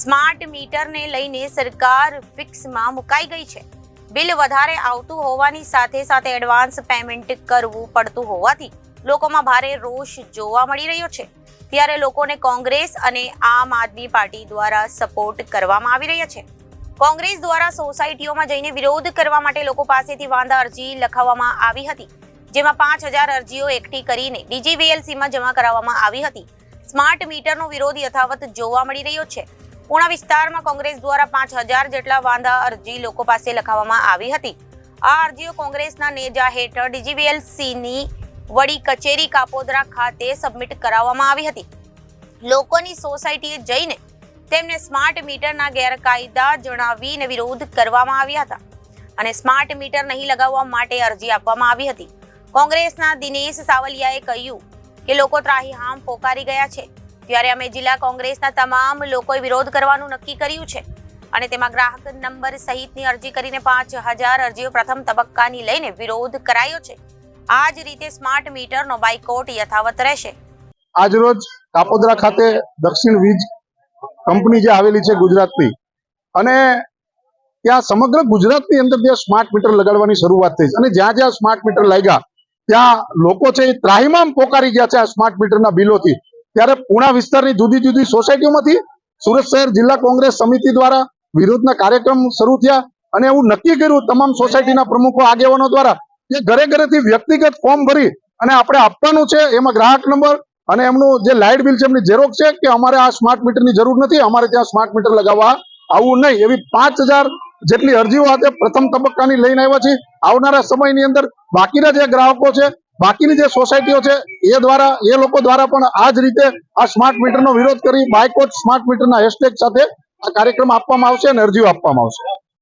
Smart મીટરને લઈને સરકાર ફિક્સમાં મુકાઈ ગઈ છે. બિલ વધારે આવતું હોવાની સાથે સાથે એડવાન્સ પેમેન્ટ કરવું પડતું હોવાથી લોકોમાં ભારે રોષ જોવા મળી રહ્યો છે. ત્યારે લોકોને કોંગ્રેસ અને આમ આદમી પાર્ટી દ્વારા સપોર્ટ કરવામાં આવી રહ્યા છે. કોંગ્રેસ દ્વારા સોસાયટીઓમાં જઈને વિરોધ કરવા માટે લોકો પાસેથી વાંધા અરજી લખાવવામાં આવી હતી, જેમાં પાંચ હજાર અરજીઓ એકઠી કરીને ડીજીવીએલસીમાં જમા કરાવવામાં આવી હતી. સ્માર્ટ મીટરનો વિરોધ યથાવત જોવા મળી રહ્યો છે. પૂણા વિસ્તારમાં કોંગ્રેસ દ્વારા પાંચ હજાર જેટલા વાંધા અરજી લોકો પાસે લખાવવામાં આવી હતી. આ અરજીઓ કોંગ્રેસના નેજા હેઠળ ડીજીવીએલસીની વડી કચેરી કાપોદરા ખાતે સબમિટ કરાવવામાં આવી હતી. લોકોની સોસાયટીએ જઈને તેમને સ્માર્ટ મીટરના ગેરકાયદા જણાવીને વિરોધ કરવામાં આવ્યા હતા અને સ્માર્ટ મીટર નહીં લગાવવા માટે અરજી આપવામાં આવી હતી. કોંગ્રેસના દિનેશ સાવલિયાએ કહ્યું કે લોકો ત્રાહીહામ પોકારી ગયા છે. ત્યારે અમે જિલ્લા કોંગ્રેસના તમામ લોકોએ વિરોધ કરવાનું નક્કી કર્યું છે. અને તેમાં ગ્રાહક નંબર સહિતની અરજી કરીને પાંચ હજાર અરજીઓ પ્રથમ તબક્કાની લઈને વિરોધ કરાયો છે. આ જ રીતે સ્માર્ટ મીટરનો બાયકોટ યથાવત રહેશે. આજરોજ કાપોદરા ખાતે દક્ષિણ વીજ કંપની જે આવેલી છે ગુજરાતની અને ત્યાં સમગ્ર ગુજરાતની અંદર જે સ્માર્ટ મીટર લગાડવાની શરૂઆત થઈ અને જ્યાં જ્યાં સ્માર્ટ મીટર લાગ્યા, ત્યાં લોકો છે એ ત્રાહિમામ પોકારી ગયા છે આ સ્માર્ટ મીટરના બિલોથી. ત્યારે પુણા વિસ્તારની જુદી જુદી સોસાયટીઓમાંથી સુરત શહેર જિલ્લા કોંગ્રેસ સમિતિ દ્વારા વિરોધના કાર્યક્રમ શરૂ થયા અને એવું નક્કી કર્યું તમામ સોસાયટીના પ્રમુખો આગેવાનો દ્વારા કે ઘરે ઘરેથી વ્યક્તિગત ફોર્મ ભરી અને આપણે આપવાનું છે, એમાં ગ્રાહક નંબર અને એમનું જે લાઇટ બિલ છે, એમની ઝેરોક્ષ છે કે અમારે આ સ્માર્ટ મીટરની જરૂર નથી, અમારે ત્યાં સ્માર્ટ મીટર લગાવવા આવું નહીં. એવી પાંચ જેટલી અરજીઓ આજે પ્રથમ તબક્કાની લઈને આવ્યા છે આવનારા સમયની અંદર બાકીના જે ગ્રાહકો છે બાકીની જે સોસાયટીઓ છે, એ દ્વારા, એ લોકો દ્વારા પણ આ જ રીતે આ સ્માર્ટ મીટરનો વિરોધ કરી બાયકોટ સ્માર્ટ મીટરના હેશટેગ સાથે આ કાર્યક્રમ આપવામાં આવશે અને અરજીઓ આપવામાં આવશે.